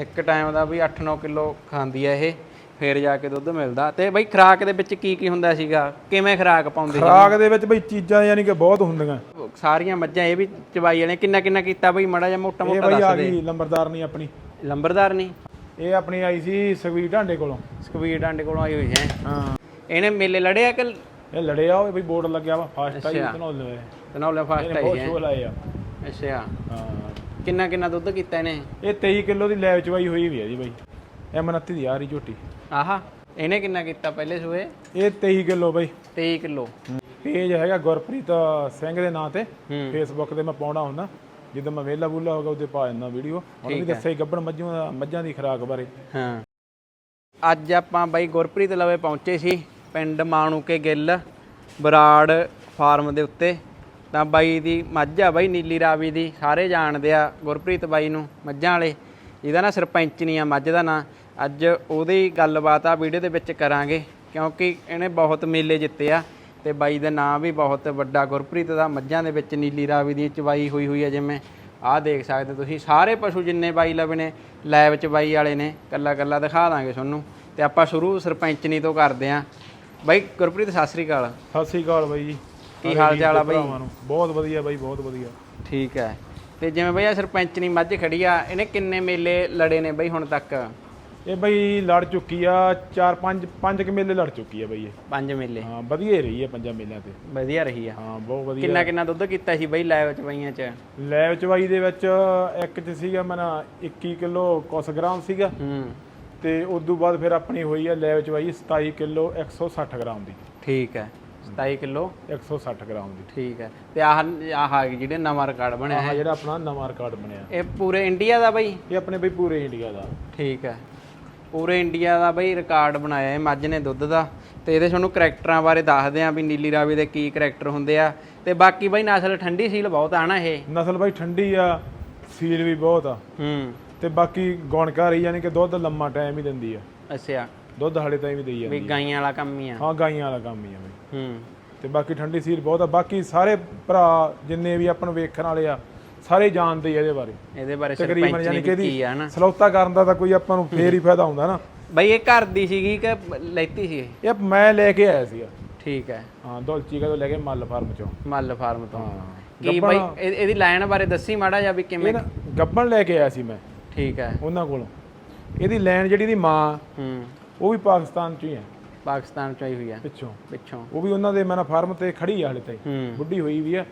ਇੱਕ ਟਾਈਮ ਦਾ ਵੀ 8-9 ਕਿਲੋ ਖਾਂਦੀ ਆ ਇਹ ਫੇਰ ਜਾ ਕੇ ਦੁੱਧ ਮਿਲਦਾ। ਤੇ ਬਈ ਖਰਾਕ ਦੇ ਵਿੱਚ ਕੀ ਕੀ ਹੁੰਦਾ ਸੀਗਾ? ਕਿਵੇਂ ਖਰਾਕ ਪਾਉਂਦੇ ਸੀ? ਖਰਾਕ ਦੇ ਵਿੱਚ ਬਈ ਚੀਜ਼ਾਂ ਯਾਨੀ ਕਿ ਬਹੁਤ ਹੁੰਦੀਆਂ। ਸਾਰੀਆਂ ਮੱਝਾਂ ਇਹ ਵੀ ਚਵਾਈ ਵਾਲੇ ਕਿੰਨਾ ਕਿੰਨਾ ਕੀਤਾ ਬਈ? ਮੜਾ ਜਿਹਾ ਮੋਟਾ ਇਹ ਮੋਟਾ ਬਈ ਆ ਦੱਸ ਦੇ। ਗਈ ਲੰਬਰਦਾਰ ਨਹੀਂ ਆਪਣੀ। ਲੰਬਰਦਾਰ ਨਹੀਂ ਇਹ ਆਪਣੀ ਆਈ ਸੀ ਸਵੀ ਢਾਂਡੇ ਕੋਲੋਂ। ਸਕਵੀਰ ਡਾਂਡੇ ਕੋਲੋਂ ਆਈ ਹੋਈ ਹੈ। ਹਾਂ। ਇਹਨੇ ਮੇਲੇ ਲੜਿਆ ਕਿ ਇਹ ਲੜਿਆ ਹੋਏ ਬਈ ਬੋਰਡ ਲੱਗਿਆ ਵਾ ਫਾਸਟ ਆਈ। ਤਨੋਲੇ ਤਨੌਲੇ ਫਾਸਟ ਆਈ ਬਹੁਤ ਹੈ। ਸ਼ੋਅ ਲਾਏ ਆ। ਅੱਛਾ। ਹਾਂ। ਕਿੰਨਾ ਕਿੰਨਾ ਦੁੱਧ ਕੀਤਾ ਇਹਨੇ? ਇਹ 23 ਕਿਲੋ ਦੀ ਲੈਵ ਚਵਾਈ ਹੋਈ ਵੀ ਹੈ ਜੀ ਬਈ। ਇਹ ਮਨੱਤੀ ਦੀ ਆ ਰਹੀ ਝੋਟੀ। ਆਹਾ ਇਹਨੇ ਕਿੰਨਾ ਕੀਤਾ ਪਹਿਲੇ ਸੂਏ? ਇਹ 23 ਕਿਲੋ ਬਈ। 23 ਕਿਲੋ। ਪੇਜ ਹੈਗਾ ਗੁਰਪ੍ਰੀਤ ਸਿੰਘ ਦੇ ਨਾਂ ਤੇ। ਫੇਸਬੁੱਕ ਤੇ ਮੈਂ ਪਾਉਣਾ ਹੁੰਦਾ। ਜਦੋਂ ਮੈਂ ਵਿਹਲਾ ਬੁੱਲਾ ਹੋਗਾ ਉਹਦੇ ਪਾ ਦਿੰਦਾ ਵੀਡੀਓ। ਹੁਣ ਵੀ ਦੱਸਿਆ ਗੱਬਣ ਮੱਝਾਂ ਦਾ ਮੱਝਾਂ ਦੀ ਖੁਰਾਕ ਬਾਰੇ। ਹਾਂ। ਅੱਜ ਆਪਾਂ ਬਾਈ ਗੁਰਪ੍ਰੀਤ ਲਵੇ ਪਹੁੰਚੇ ਸੀ। ਪਿੰਡ ਮਾਣੂਕੇ ਗਿੱਲ ਬਰਾੜ ਫਾਰਮ ਦੇ ਉੱਤੇ। ਤਾਂ ਬਾਈ ਦੀ ਮੱਝ ਆ ਬਾਈ, ਨੀਲੀ ਰਾਵੀ ਦੀ, ਸਾਰੇ ਜਾਣਦੇ ਆ ਗੁਰਪ੍ਰੀਤ ਬਾਈ ਨੂੰ ਮੱਝਾਂ ਵਾਲੇ। ਜਿਹਦਾ ਨਾ ਸਰਪੰਚਨੀ ਆ, ਮੱਝ ਦਾ ਨਾਂ। ਅੱਜ ਉਹਦੀ ਗੱਲਬਾਤ ਆ ਵੀਡੀਓ ਦੇ ਵਿੱਚ ਕਰਾਂਗੇ, ਕਿਉਂਕਿ ਇਹਨੇ ਬਹੁਤ ਮੇਲੇ ਜਿੱਤੇ ਆ ਤੇ ਬਾਈ ਦਾ ਨਾਂ ਵੀ ਬਹੁਤ ਵੱਡਾ। ਗੁਰਪ੍ਰੀਤ ਦਾ ਮੱਝਾਂ ਦੇ ਵਿੱਚ ਨੀਲੀ ਰਾਵੀ ਦੀ ਚਵਾਈ ਹੋਈ ਹੋਈ ਹੈ ਜਿਵੇਂ ਆਹ ਦੇਖ ਸਕਦੇ ਤੁਸੀਂ। ਸਾਰੇ ਪਸ਼ੂ ਜਿੰਨੇ ਬਾਈ ਲਵੇ ਨੇ ਲੈਬ ਚ ਬਾਈ ਵਾਲੇ ਨੇ, ਕੱਲਾ ਕੱਲਾ ਦਿਖਾ ਦਾਂਗੇ ਤੁਹਾਨੂੰ। ਤੇ ਆਪਾਂ ਸ਼ੁਰੂ ਸਰਪੰਚਨੀ ਤੋਂ ਕਰਦੇ ਆਂ। ਬਾਈ, ਗੁਰਪ੍ਰੀਤ, ਸਤਿ ਸ੍ਰੀ ਅਕਾਲ। ਸਤਿ ਸ੍ਰੀ ਅਕਾਲ ਬਾਈ ਜੀ। ਕੀ ਹਾਲ ਚਾਲ ਆ ਬਾਈ? ਭਰਾਵਾਂ ਨੂੰ। ਬਹੁਤ ਵਧੀਆ ਬਾਈ ਬਹੁਤ ਵਧੀਆ। ਠੀਕ ਹੈ। ਤੇ ਜਿਵੇਂ ਬਈ ਆ ਸਰਪੰਚਨੀ ਮੱਝ ਖੜੀ ਆ ਇਹਨੇ ਕਿੰਨੇ ਮੇਲੇ ਲੜੇ ਨੇ ਬਈ ਹੁਣ ਤੱਕ? ਇਹ ਬਈ ਲੜ ਚੁੱਕੀ ਆ ਚਾਰ ਪੰਜ ਪੰਜ ਕੁ ਮੇਲੇ ਲੜ ਚੁੱਕੀ ਆ ਬਈ ਇਹ। ਪੰਜ ਮੇਲੇ। ਹਾਂ ਵਧੀਆ ਹੀ ਰਹੀ ਹੈ ਪੰਜਾਂ ਮੇਲਿਆਂ ਤੇ। ਵਧੀਆ ਰਹੀ ਆ। ਹਾਂ ਬਹੁਤ ਵਧੀਆ। ਕਿੰਨਾ ਕਿੰਨਾ ਦੁੱਧ ਕੀਤਾ ਸੀ ਬਈ ਲੈਬ ਚ ਬਈਆਂ ਚ? ਲੈਵ ਚਵਾਈ ਦੇ ਵਿੱਚ ਇੱਕ ਚ ਸੀਗਾ ਮਨਾ 21 ਕਿਲੋ ਕੁਸ ਗ੍ਰਾਮ ਸੀਗਾ। ਹੂੰ। ਤੇ ਉਸ ਤੋਂ ਬਾਅਦ ਫਿਰ ਆਪਣੀ ਹੋਈ ਆ ਲੈਵ ਚਵਾਈ 27 ਕਿਲੋ 160 ਗ੍ਰਾਮ ਦੀ। ਠੀਕ ਹੈ। 27 ਕਿਲੋ? 160 ਗ੍ਰਾਮ ਦੀ। ਠੀਕ ਹੈ। ਤੇ ਆਹ ਆਹ ਜਿਹੜੇ ਨਵਾਂ ਰਿਕਾਰਡ ਬਣਿਆ ਆਹ ਹੈ। ਜਿਹੜਾ ਆਪਣਾ ਨਵਾਂ ਰਿਕਾਰਡ ਬਣਿਆ। ਇਹ ਪੂਰੇ ਇੰਡੀਆ ਦਾ ਬਈ? ਇਹ ਆਪਣੇ ਬਈ ਪੂਰੇ ਇੰਡੀਆ ਦਾ। ਠੀਕ ਹੈ। ਪੂਰੇ ਇੰਡੀਆ ਦਾ ਬਈ ਰਿਕਾਰਡ ਬਣਾਇਆ ਇਹ ਮੱਝ ਨੇ ਦੁੱਧ ਦਾ। ਤੇ ਇਹਦੇ ਤੁਹਾਨੂੰ ਕਰੈਕਟਰਾਂ ਬਾਰੇ ਦੱਸਦੇ ਆਂ ਵੀ ਨੀਲੀ ਰਾਵੀ ਦੇ ਕੀ ਕਰੈਕਟਰ ਹੁੰਦੇ ਆ। ਤੇ ਬਾਕੀ ਬਈ ਨਸਲ ਠੰਡੀ ਸੀਲ ਬਹੁਤ ਆ ਨਾ ਇਹ। ਨਸਲ ਬਾਈ ਠੰਡੀ ਆ ਸੀਲ ਵੀ ਬਹੁਤ ਆ। ਹੂੰ। ਤੇ ਬਾਕੀ ਗੁਣਕਾਰੀ ਯਾਨੀ ਕਿ ਦੁੱਧ ਲੰਮਾ ਟਾਈਮ ਹੀ ਦਿੰਦੀ ਆ। ਅੱਛਾ। ਦੁੱਧ ਹਾਲੇ ਤਾਈਂ ਵੀ ਦੇਈ ਵੀ ਜਾਂਦੀ ਆ ਗਾਈਆਂ ਵਾਲਾ ਕੰਮ ਹੀ ਆ। ਹਾਂ ਗਾਈਆਂ ਵਾਲਾ ਕੰਮ ਹੀ ਆ ਬਈ। ਹੂੰ। ਤੇ ਬਾਕੀ ਠੰਡੀ ਸੀਲ ਬਹੁਤ ਆ। ਬਾਕੀ ਸਾਰੇ ਭਰਾ ਜਿੰਨੇ ਵੀ ਆਪਾਂ ਨੂੰ ਵੇਖਣ ਵਾਲੇ ਆ ਸਾਰੇ ਜਾਣਦੇ ਆ ਇਹਦੇ ਬਾਰੇ। ਇਹਦੇ ਬਾਰੇ ਤਕਰੀਬਨ ਸਰਪੰਚ ਯਾਨੀ ਕਿ ਨੇ ਕੀ ਇਹਦੀ ਆ ਨਾ ਸਲੌਤਾ ਕਰਨ ਦਾ ਤਾਂ ਕੋਈ ਆਪਾਂ ਨੂੰ ਫੇਰ ਹੀ ਫਾਇਦਾ ਹੁੰਦਾ ਨਾ। ਬਈ ਇਹ ਘਰ ਦੀ ਸੀਗੀ ਕਿ ਲੈਤੀ ਸੀ ਇਹ? ਇਹ ਮੈਂ ਲੈ ਕੇ ਆਇਆ ਸੀਗਾ। ਠੀਕ ਹੈ। ਹਾਂ ਦੁਲਚੀ ਕਦੋਂ ਲੈ ਕੇ ਮੱਲ ਫਾਰਮ ਚੋਂ। ਮੱਲ ਫਾਰਮ ਤੋਂ। ਹਾਂ। ਕੀ ਬਈ ਇਹ- ਇਹਦੀ ਲਾਈਨ ਬਾਰੇ ਦੱਸੀ ਮਾੜਾ ਜਿਹਾ ਵੀ ਇਹ ਕਿਵੇਂ ਨਾ ਗੱਬਣ ਲੈ ਕੇ ਆਇਆ ਸੀ ਮੈਂ। ਠੀਕ ਹੈ। ਉਹਨਾਂ ਕੋਲੋਂ। ਇਹਦੀ ਲੈਣ ਜਿਹੜੀ ਦੀ ਮਾਂ ਹੂੰ। ਉਹ ਵੀ ਪਾਕਿਸਤਾਨ ਚੋਂ ਹੀ ਹੈ। ਪਾਕਿਸਤਾਨ ਚ ਆਈ ਹੋਈ ਆ ਪਿੱਛੋਂ। ਪਿੱਛੋਂ। ਉਹ ਵੀ ਉਹਨਾਂ ਦੇ ਮੈਂ ਫਾਰਮ ਤੇ ਖੜੀ ਆ ਹਲੇ ਤਾਈਂ। ਹੂੰ। ਬੁੱਢੀ ਹੋਈ ਵੀ ਆ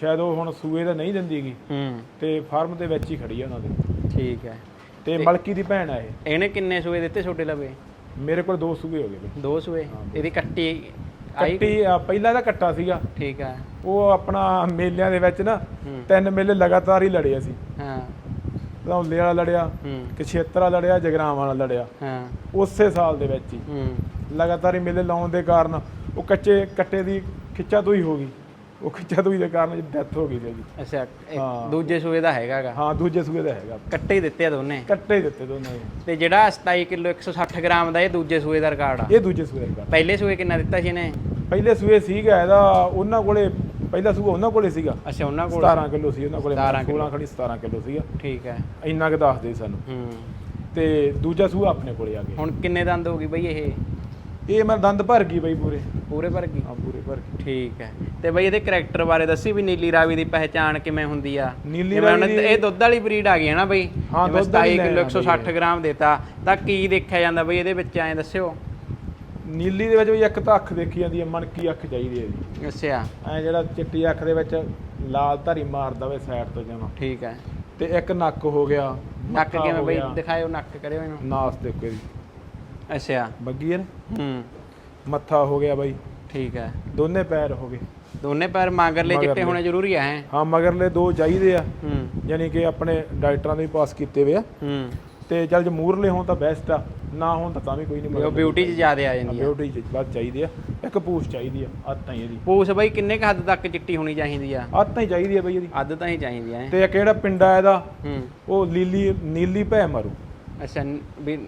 ਸ਼ਾਇਦ ਉਹ ਹੁਣ ਸੂਏ ਦਾ ਨਹੀਂ ਦਿੰਦੀਗੀ ਹੂੰ। ਤੇ ਫਾਰਮ ਦੇ ਵਿੱਚ ਹੀ ਖੜੀ ਆ ਉਹਨਾਂ ਦੇ। ਠੀਕ ਹੈ। ਤੇ ਮਲਕੀ ਦੀ ਭੈਣ ਆ ਇਹ। ਇਹਨੇ ਕਿੰਨੇ ਸੂਏ ਦਿੱਤੇ ਛੋਟੇ ਲਵੇ? ਮੇਰੇ ਕੋਲ ਦੋ ਸੂਏ ਹੋ ਗਏ ਦੋ ਸੂਏ? ਇਹਦੀ ਕੱਟੀ ਕੱਟੀ ਪਹਿਲਾਂ ਦਾ ਕੱਟਾ ਸੀਗਾ। ਠੀਕ ਹੈ। ਉਹ ਆਪਣਾ ਮੇਲਿਆਂ ਦੇ ਵਿੱਚ ਨਾ ਹੂੰ। ਤਿੰਨ ਮੇਲੇ ਲਗਾਤਾਰ ਹੀ ਲੜੇ ਅਸੀਂ। ਹਾਂ। ਧੌਲੇ ਵਾਲਾ ਲੜਿਆ ਕਛੇਤਰ ਵਾਲਾ ਲੜਿਆ ਜਗਰਾਮ ਵਾਲਾ ਲੜਿਆ। ਹਾਂ। ਉਸੇ ਸਾਲ ਦੇ ਵਿੱਚ ਹੀ। ਹੂੰ। ਲਗਾਤਾਰ ਹੀ ਮੇਲੇ ਲਾਉਣ ਦੇ ਕਾਰਨ ਉਹ ਕੱਚੇ ਕੱਟੇ ਦੀ ਖਿੱਚਾ ਤੋਂ ਹੀ ਹੋ ਗਈ। ਉਹ ਖਿੱਚਾ ਤੋਂ ਹੀ ਦੇ ਕਾਰਨ ਡੈਥ ਹੋ ਗਈ ਸੀ ਅੱਛਾ। ਦੂਜੇ ਸੂਏ ਦਾ ਹੈਗਾਗਾ? ਹਾਂ ਦੂਜੇ ਸੂਏ ਦਾ ਹੈਗਾ। ਕੱਟੇ ਦਿੱਤੇ ਆ ਦੋਨੇ। ਕੱਟੇ ਦਿੱਤੇ ਦੋਨਾਂ। ਤੇ ਜਿਹੜਾ 27 ਕਿਲੋ 160 ਗ੍ਰਾਮ ਦਾ ਇਹ ਦੂਜੇ ਸੂਏ ਦਾ ਰਿਕਾਰਡ ਆ? ਇਹ ਦੂਜੇ ਸੂਏ ਦਾ ਪਹਿਲੇ ਸੂਏ ਕਿੰਨਾ ਦਿੱਤਾ ਸੀ ਇਹਨੇ? ਪਹਿਲੇ ਸੂਏ ਸੀਗਾ ਇਹਦਾ ਉਹਨਾਂ ਕੋਲੇ ਪਹਿਲਾ ਸੂਆ ਉਹਨਾਂ ਕੋਲੇ ਸੀਗਾ। ਅੱਛਾ ਉਹਨਾਂ ਕੋਲ। 17 ਕਿਲੋ ਸੀ ਉਹਨਾਂ ਕੋਲੇ। 17 16 ਖੜੀ 17 ਕਿਲੋ ਸੀਗਾ। ਠੀਕ ਹੈ। ਇੰਨਾ ਕੁ ਦੱਸਦੇ ਸੀ ਸਾਨੂੰ। ਹੂੰ। ਤੇ ਦੂਜਾ ਸੂਆ ਆਪਣੇ ਕੋਲੇ ਆ ਗਿਆ। ਹੁਣ ਕਿੰਨੇ ਦੰਦ ਹੋ ਗਈ ਬਈ ਇਹ? ਇਹ ਮੈਂ ਦੰਦ ਭਰ ਗਈ ਬਈ ਪੂਰੇ। ਪੂਰੇ ਭਰ ਗਈ? ਹਾਂ ਪੂਰੇ ਭਰ ਗਈ। ਠੀਕ ਹੈ। ਤੇ ਬਈ ਇਹਦੇ ਕਰੈਕਟਰ ਬਾਰੇ ਦੱਸੀ ਵੀ ਨੀਲੀ ਰਾਵੀ ਦੀ ਪਹਿਚਾਣ ਕਿਵੇਂ ਹੁੰਦੀ ਆ? ਨੀਲੀ ਜਿਵੇਂ ਹੁਣ ਰਾਵੀ ਦੀ- ਇਹ ਦੁੱਧ ਵਾਲੀ ਬਰੀਡ ਆ ਗਈ ਹੈ ਨਾ ਬਈ? ਹਾਂ, ਜਿਵੇਂ ਦੁੱਧ ਵਾਲੀ 27 ਕਿਲੋ ਲੈਣ ਆ 160 ਗ੍ਰਾਮ ਦੇਤਾ ਤਾਂ ਕੀ ਦੇਖਿਆ ਜਾਂਦਾ ਬਈ ਇਹਦੇ ਵਿੱਚ ਐਂ ਦੱਸਿਓ। ਨੀਲੀ ਦੇ ਵਿੱਚ ਵੀ ਇੱਕ ਤਾਂ ਅੱਖ ਦੇਖੀ ਜਾਂਦੀ ਹੈ ਮਣਕੀ ਅੱਖ ਚਾਹੀਦੀ ਹੈ ਜੀ। ਅੱਛਾ। ਐ ਜਿਹੜਾ ਚਿੱਟੀ ਅੱਖ ਦੇ ਵਿੱਚ ਲਾਲ ਧਾਰੀ ਮਾਰ ਦਵੇ ਸਾਈਡ ਤੋਂ ਜਮਾ। ਠੀਕ ਹੈ। ਤੇ ਇੱਕ ਨੱਕ ਹੋ ਗਿਆ ਨੱਕ ਮੱਥਾ ਕਿਵੇਂ ਹੋ ਬਈ? ਗਿਆ, ਦਿਖਾਇਓ ਨੱਕ ਕਰਿਓ ਇਹਨੂੰ। ਨਾਸ ਦੇਖੋ ਇਹਦੀ ਅੱਛਾ। ਬੱਗੀ ਹੈ ਨਾ? ਹੂੰ। ਮੱਥਾ ਹੋ ਗਿਆ ਬਾਈ। ਠੀਕ ਹੈ। ਦੋਨੇ ਪੈਰ ਹੋ ਗਏ। ਦੋਨੇ ਪੈਰ ਮਾਂਗਰਲੇ ਚਿੱਟੇ ਮਗਰਲੇ। ਹੋਣੇ ਜ਼ਰੂਰੀ ਆ ਹੈ? ਹਾਂ ਮਗਰਲੇ ਦੋ ਚਾਹੀਦੇ ਆ। ਹੂੰ। ਯਾਨੀ ਕਿ ਆਪਣੇ ਡਾਕਟਰਾਂ ਦੇ ਵੀ ਪਾਸ ਕੀਤੇ ਹੋਏ ਆ। ਹੂੰ। ਤੇ ਚੱਲ ਜੇ ਮੂਰਲੇ ਹੋਣ ਤਾਂ ਬੈਸਟ ਆ ਨਾ ਹੋਣ ਤਾਂ ਤਾਂ ਵੀ ਕੋਈ ਵੀ ਉਹ ਨਹੀਂ ਬਿਊਟੀ 'ਚ ਜ਼ਿਆਦਾ ਆ ਜਾਂਦੀ ਆ। ਬਿਊਟੀ ਚ ਬਾਅਦ ਚਾਹੀਦੀ ਆ। ਇੱਕ ਪੂਛ ਚਾਹੀਦੀ ਆ ਆਤਾਂ ਹੀ ਇਹਦੀ। ਪੂਛ ਬਈ ਕਿੰਨੇ ਕੁ ਹੱਦ ਤੱਕ ਚਿੱਟੀ ਹੋਣੀ ਚਾਹੀਦੀ ਆ? ਆਤਾਂ ਹੀ ਚਾਹੀਦੀ ਆ ਬਈ ਇਹਦੀ। ਅੱਧ ਤਾਂ ਹੀ ਚਾਹੀਦੀ ਆ ਤੇ ਇੱਕ ਜਿਹੜਾ ਪਿੰਡਾ ਇਹਦਾ? ਹੂੰ। ਉਹ ਲੀਲੀ ਨੀਲੀ ਭੈ ਮਾਰੂ। ਅੱਛਾ ਵੀ